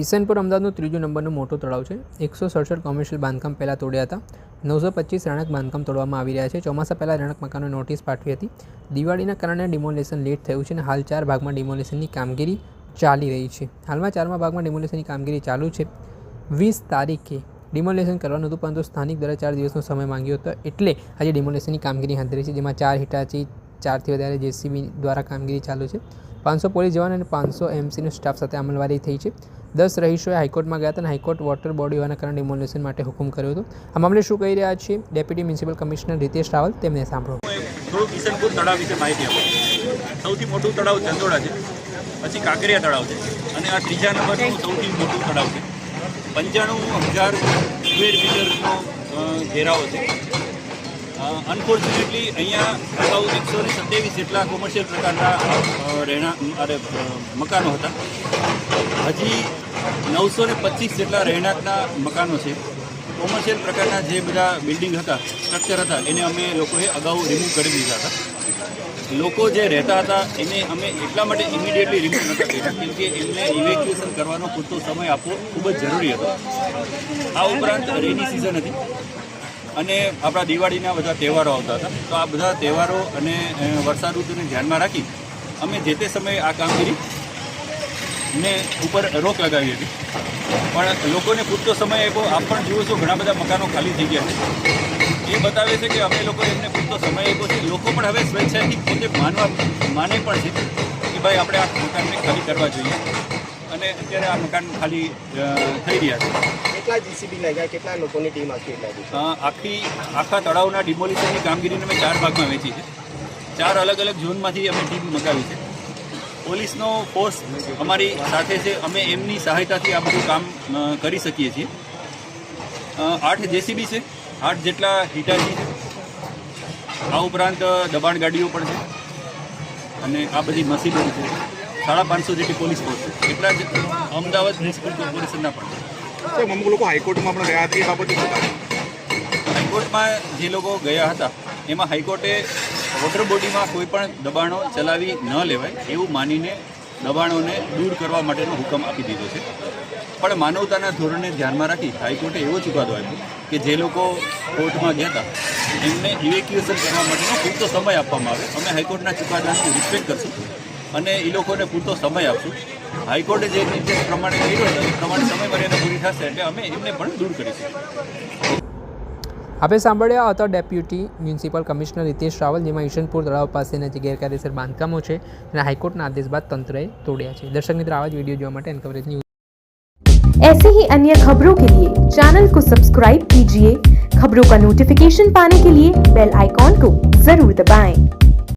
ઈસનપુર અમદાવાદનું ત્રીજું નંબરનું મોટું તળાવ છે. એકસો સડસઠ કોમર્શિયલ બાંધકામ પહેલાં તોડ્યા હતા. નવસો પચીસ રહેણાંક બાંધકામ તોડવામાં આવી રહ્યા છે. ચોમાસા પહેલાં રહેણાંક મકાનો નોટિસ પાઠવી હતી. દિવાળીના કારણે ડિમોલેશન લેટ થયું છે અને હાલ ચાર ભાગમાં ડિમોલેશનની કામગીરી ચાલી રહી છે. હાલમાં ચારમા ભાગમાં ડિમોલેશનની કામગીરી ચાલુ છે. વીસ તારીખે ડિમોલેશન કરવાનું હતું, પરંતુ સ્થાનિક દ્વારા ચાર દિવસનો સમય માંગ્યો હતો એટલે આજે ડિમોલેશનની કામગીરી હાથ ધરી છે, જેમાં ચાર હિટાચી, ચારથી વધારે જેસીબી દ્વારા કામગીરી ચાલુ છે. પાંચસો પોલીસ જવાન અને પાંચસો એમસીનો સ્ટાફ સાથે અમલવારી થઈ છે. દસ રહીશોએ હાઈકોર્ટમાં ગયા હતા અને હાઈકોર્ટ વોટર બોડી હોવાના કારણે ડિમોલેશન માટે હુકમ કર્યો હતો. આ મામલે શું કહી રહ્યા છે deputy municipal commissioner Ritesh Raval તેમને સાંભળો. થોડુંક કિશનપુર તળાવ વિશે માહિતી આપો સૌથી મોટું તળાવ ચંદોડા છે. પછી કાંકરિયા તળાવ છે. અને આ ત્રીજા નંબરનું સૌથી મોટું તળાવ છે. પંચાણું હજાર સ્ક્વેર મીટરનો ઘેરાવો છે. અનફોર્ચ્યુનેટલી અહીંયા અગાઉ એકસો ને સત્યાવીસ જેટલા કોમર્શિયલ પ્રકારના રહેણા અરે મકાનો હતા. હજી નવસો ને પચીસ જેટલા રહેણાંકના મકાનો છે. કોમર્શિયલ પ્રકારના જે બધા બિલ્ડિંગ હતા સ્ટ્રક્ચર હતા, એને અમે લોકોએ અગાઉ રિમૂવ કરી દીધા હતા. લોકો જે રહેતા હતા, એને અમે એટલા માટે ઇમિડિયેટલી રિમૂવ નહોતા કર્યા, કેમ કે એમને ઇવેક્યુએશન કરવાનો પૂરતો સમય આપવો ખૂબ જ જરૂરી હતો. આ ઉપરાંત રેની સિઝન હતી અને આપણા દિવાળીના બધા તહેવારો આવતા હતા. તો આ બધા તહેવારો અને વર્ષા ઋતુને ધ્યાનમાં રાખી અમે જે તે સમયે આ કામગીરી ને ઉપર રોક લગાવી હતી. પણ લોકોને પૂરતો સમય આપ્યો. આપ પણ જુઓ છો ઘણા બધા મકાનો ખાલી થઈ ગયા છે. એ બતાવે છે કે અમે લોકો એમને પૂરતો સમય આપ્યો છે. લોકો પણ હવે સ્વેચ્છાથી પોતે માનવા માને પણ છે કે ભાઈ આપણે આ મકાનને ખાલી કરવા જોઈએ. અને અત્યારે આ મકાન ખાલી થઈ રહ્યા છે. કેટલા જીસીબી લાગ્યા? કેટલા લોકોની ટીમ આખી આખી આખા તળાવના ડિમોલિશનની કામગીરીને અમે ચાર ભાગમાં વેચી છે. ચાર અલગ અલગ ઝોનમાંથી અમે ટીમ મગાવી છે. પોલીસનો ફોર્સ અમારી સાથે છે. અમે એમની સહાયતાથી આ બધું કામ કરી શકીએ છીએ. આઠ જેસીબી છે. આઠ જેટલા હિટાચી છે. આ ઉપરાંત દબાણ ગાડીઓ પણ છે. અને આ બધી મશીનો છે. સાડા પાંચસો જેટલી પોલીસ ફોર્સ છે. એટલા જ અમદાવાદ મ્યુનિસિપલ કોર્પોરેશનના પણ છે. અમુક લોકો હાઈકોર્ટમાં પણ ગયા હતા એ બાબતે હાઈકોર્ટમાં જે લોકો ગયા હતા એમાં હાઈકોર્ટે વોટર બોડીમાં કોઈ પણ દબાણો ચલાવી ન લેવાય એવું માનીને દબાણોને દૂર કરવા માટેનો હુકમ આપી દીધો છે. પણ માનવતાના ધોરણને ધ્યાનમાં રાખી હાઈકોર્ટે એવો ચુકાદો આપ્યો કે જે લોકો કોર્ટમાં ગયા હતા, એમને ઇવેક્યુએશન કરવા માટેનો પૂરતો સમય આપવામાં આવે. અમે હાઈકોર્ટના ચુકાદાની રિસ્પેક્ટ કરશું અને એ લોકોને પૂરતો સમય આપશું. હાઈકોર્ટે જે નિર્દેશ પ્રમાણે કર્યો હતો, એ પ્રમાણે સમય મર્યાદા પૂરી થશે એટલે અમે એમને પણ દૂર કરીશું. આપણે સાંભળ્યા હતા deputy municipal commissioner Ritesh Raval જેમાં ઈશનપુર તળાવ પાસેના જે ગેરકાયદેસર બાંધકામો છે અને હાઈકોર્ટના આદેશ બાદ તંત્રએ તોડ્યા છે દર્શક મિત્ર આવા જ વિડીયો જોવા માટે એનકવરેજ ન્યૂઝ ऐसे ही अन्य खबरों के लिए चैनल को सब्सक्राइब कीजिए खबरों का नोटिफिकेशन पाने के लिए बेल आइकॉन को जरूर दबाएं।